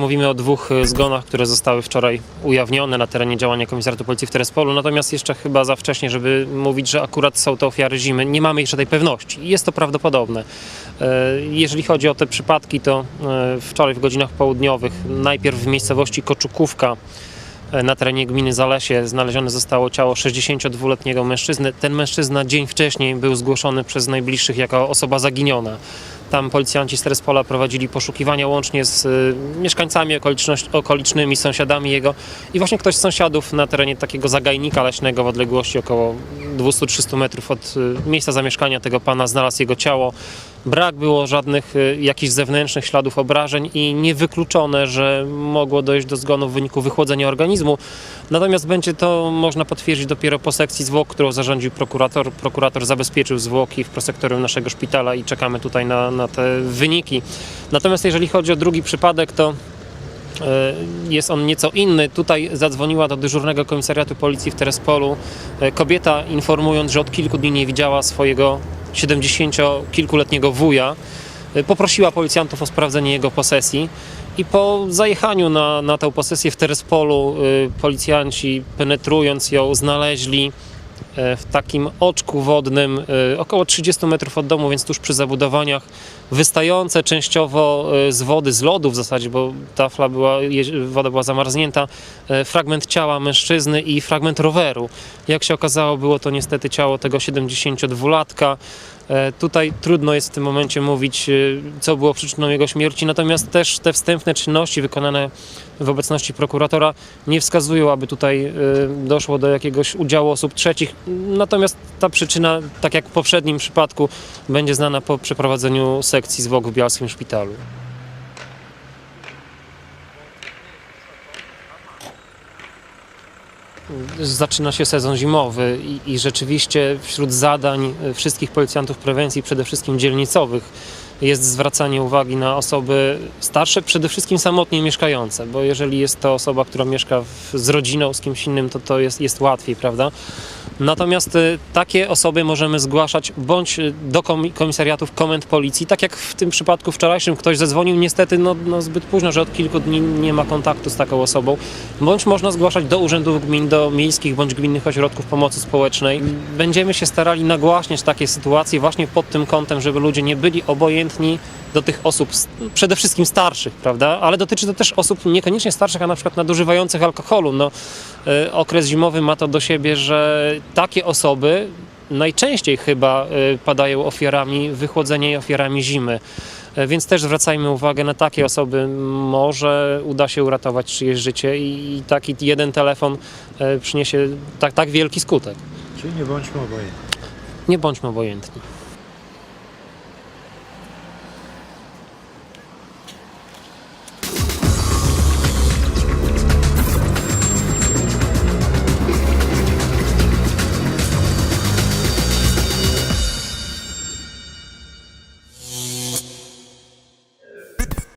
mówimy o dwóch e, zgonach, które zostały wczoraj ujawnione na terenie działania Komisariatu Policji w Terespolu, natomiast jeszcze chyba za wcześnie, żeby mówić, że akurat są to ofiary zimy. Nie mamy jeszcze tej pewności. Jest to prawdopodobne. E, Jeżeli chodzi o te przypadki, to e, wczoraj w godzinach południowych najpierw w miejscowości Koczukówka na terenie gminy Zalesie znalezione zostało ciało 62-letniego mężczyzny. Ten mężczyzna dzień wcześniej był zgłoszony przez najbliższych jako osoba zaginiona. Tam policjanci z Terespola prowadzili poszukiwania łącznie z y, mieszkańcami okolicznymi, sąsiadami jego. I właśnie ktoś z sąsiadów na terenie takiego zagajnika leśnego w odległości około 200-300 metrów od y, miejsca zamieszkania tego pana znalazł jego ciało. Brak było żadnych y, jakichś zewnętrznych śladów obrażeń i niewykluczone, że mogło dojść do zgonu w wyniku wychłodzenia organizmu. Natomiast będzie to można potwierdzić dopiero po sekcji zwłok, którą zarządził prokurator. Prokurator zabezpieczył zwłoki w prosektorium naszego szpitala i czekamy tutaj na, na te wyniki. Natomiast jeżeli chodzi o drugi przypadek, to jest on nieco inny. Tutaj zadzwoniła do dyżurnego komisariatu policji w Terespolu e, kobieta informując, że od kilku dni nie widziała swojego 70-kilkuletniego wuja. E, Poprosiła policjantów o sprawdzenie jego posesji i po zajechaniu na, na tę posesję w Terespolu e, policjanci penetrując ją znaleźli e, w takim oczku wodnym e, około 30 metrów od domu, więc tuż przy zabudowaniach wystające częściowo e, z wody, z lodu w zasadzie, bo tafla była, woda była zamarznięta, e, fragment ciała mężczyzny i fragment roweru. Jak się okazało, było to niestety ciało tego 72-latka. E, Tutaj trudno jest w tym momencie mówić, e, co było przyczyną jego śmierci, natomiast też te wstępne czynności wykonane w obecności prokuratora nie wskazują, aby tutaj e, doszło do jakiegoś udziału osób trzecich. Natomiast ta przyczyna, tak jak w poprzednim przypadku, będzie znana po przeprowadzeniu sekcji zwłok w Bialskim Szpitalu. Zaczyna się sezon zimowy i, i rzeczywiście wśród zadań wszystkich policjantów prewencji, przede wszystkim dzielnicowych, jest zwracanie uwagi na osoby starsze, przede wszystkim samotnie mieszkające, bo jeżeli jest to osoba, która mieszka w, z rodziną, z kimś innym, to to jest, jest łatwiej, prawda? Natomiast e, takie osoby możemy zgłaszać bądź e, do komi- komisariatów komend policji, tak jak w tym przypadku wczorajszym ktoś zadzwonił, niestety no, no zbyt późno, że od kilku dni nie ma kontaktu z taką osobą, bądź można zgłaszać do urzędów gmin, do miejskich bądź gminnych ośrodków pomocy społecznej. Będziemy się starali nagłaśniać takie sytuacje właśnie pod tym kątem, żeby ludzie nie byli obojętni do tych osób, przede wszystkim starszych, prawda? Ale dotyczy to też osób niekoniecznie starszych, a na przykład nadużywających alkoholu. No, e, okres zimowy ma to do siebie, że takie osoby najczęściej chyba e, padają ofiarami wychłodzenia i ofiarami zimy. E, Więc też zwracajmy uwagę na takie osoby. Może uda się uratować czyjeś życie i taki jeden telefon przyniesie tak, tak wielki skutek. Czyli nie bądźmy obojętni. Nie bądźmy obojętni.